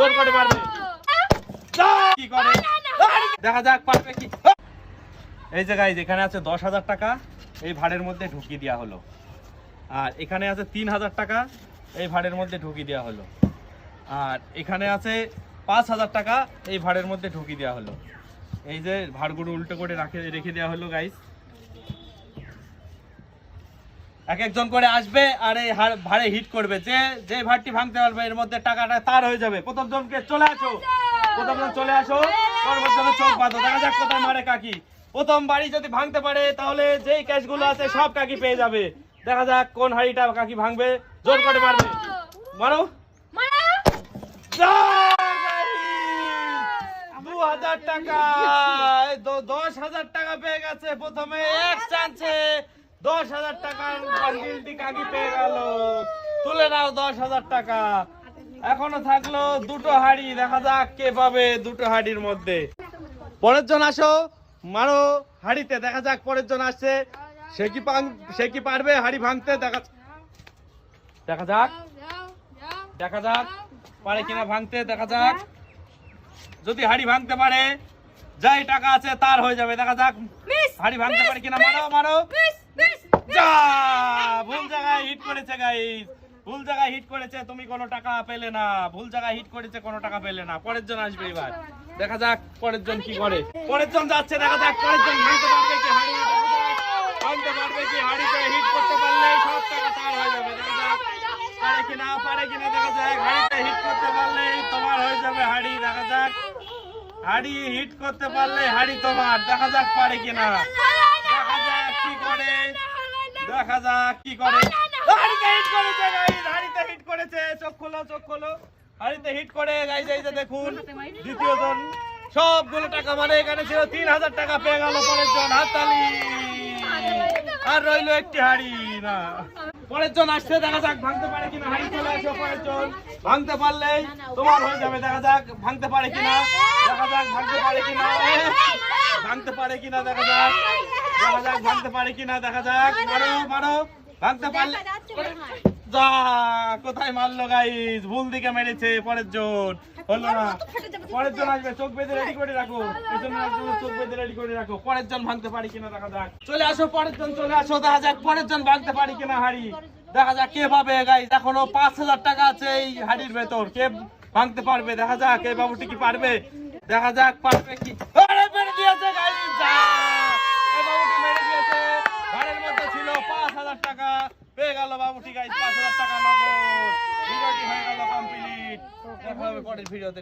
জোর করে মারবে। কি করে? দেখা যাক পারবে কি? এই যে গাইজ এখানে আছে দশ হাজার টাকা এই ভাড়ের মধ্যে ঢুকিয়ে দেওয়া হলো। আর এখানে আছে তিন হাজার টাকা এই ভাড়ের মধ্যে ঢুকিয়ে দেওয়া হলো। আর এখানে আছে পাঁচ হাজার টাকা এই ভাড়ের মধ্যে ঢুকিয়ে দেওয়া হলো। এই যে ভাড়গুলো উল্টো করে রাখে রেখে দেওয়া হলো গাইজ এক একজন করে আসবে আর এই ভাড়ে হিট করবে। যে যে ভাড়টি ভাঙতে পারবে এর মধ্যে টাকাটা তার হয়ে যাবে। প্রথম জনকে চলে আসো। প্রথম জন চলে আসো। পরবর্তী চোখ বাঁধো। দেখা যাক কোথায় মারে কাকি। প্রথম বাড়ি যদি ভাঙতে পারে তাহলে যেই ক্যাশগুলো আছে সব কাকি পেয়ে যাবে। দেখা যাক কোন হাড়িটা কাকি ভাঙবে। জোর করে মারবে। মারো। টাকা। দশ হাজার টাকা পেয়ে গেছে প্রথমে। এক চান্সে দশ হাজার টাকার কাকি পেয়ে গেল। তুলে নাও দশ হাজার টাকা। এখনও থাকল দুটো হাড়ি দেখা যাক কে পাবে দুটো হাড়ির মধ্যে। পরের জন আসো মারো হাড়িতে দেখা যাক পরের জন আসছে। সে কি সে কি পারবে হাড়ি ভাঙতে? দেখা দেখা যাক। দেখা যাক পারে কিনা ভাঙতে দেখা যাক। যদি হাড়ি ভাঙতে পারে যাই টাকা আছে তার হয়ে যাবে। দেখা যাক হাড়ি ভাঙতে পারে কিনা। মারো মারো। ভুল জায়গায় হিট করেছে ভুল জায়গায় হিট করেছে, তুমি কোনো টাকা পেলে না। ভুল জায়গায় হিট করেছে, কোনো টাকা পেলে না। পরের জন আসবে এবার। দেখা যাক পরের জন কি করে। পরের জন যাচ্ছে, দেখা যাক পরের জন ভাঙতে পারবে কি হাড়ি ভাঙতে পারবে কি হিট করতে পারলে সব টাকা তার হয়ে যাবে। দেখা যাক পারে পারে দেখা যাক হাড়িতে হিট করতে পারলে তোমার হয়ে যাবে হাড়ি। দেখা যাক হাড়ি হিট করতে পারলে হাড়ি তোমার। দেখা যাক পারে কিনা। দেখা যাক কি করে। দেখা যাক কি করে হাড়িতে হিট করেছে গাইস হাড়িতে হিট করেছে চোখ খোলো চোখ খোলো হাড়িতে হিট করে গাইস এই যে দেখুন দ্বিতীয় জন সবগুলো টাকা মানে এখানে ছিল তিন হাজার টাকা পেয়ে গেল পরের জন হাততালি আর রইল একটি হাড়ি না পরের জন আসছে দেখা যাক ভাঙতে পারে কিনা হাড়ি চলে আসো পরের জন ভাঙতে পারলেই তোমার হয়ে যাবে দেখা যাক ভাঙতে পারে কিনা দেখা যাক ভাঙতে পারে কিনা ভাঙতে পারে কিনা দেখা যাক ভাঙতে পারে কিনা দেখা যাক। মারো মারো। ভাঙতে পারলে যা কোথায় মারলো গাইস ভুল দিকে মেরেছে পরের জন। হলো না। পরের জন আসবে চোখ বেঁধে রেডি করে রাখো। চোখ বেঁধে রেডি করে রাখো। পরের জন ভাঙতে পারি কিনা দেখা যাক। চলে আসো পরের জন চলে আসো দেখা যাক পরের জন ভাঙতে পারি কিনা হাড়ি দেখা যাক কে পাবে গাইস এখনও পাঁচ হাজার টাকা আছে এই হাড়ির ভেতর। কে ভাঙতে পারবে? দেখা যাক এই বাবুটি কি পারবে? দেখা যাক পারবে কি আরে মেরে দিয়েছে গাইস যা এই বাবুটি মেরে দিয়েছে ঘরের মধ্যে ছিল পাঁচ হাজার টাকা পেয়ে গাইস পাঁচ ভিডিওটি হয়ে গেল কমপ্লিট পরের ভিডিওতে।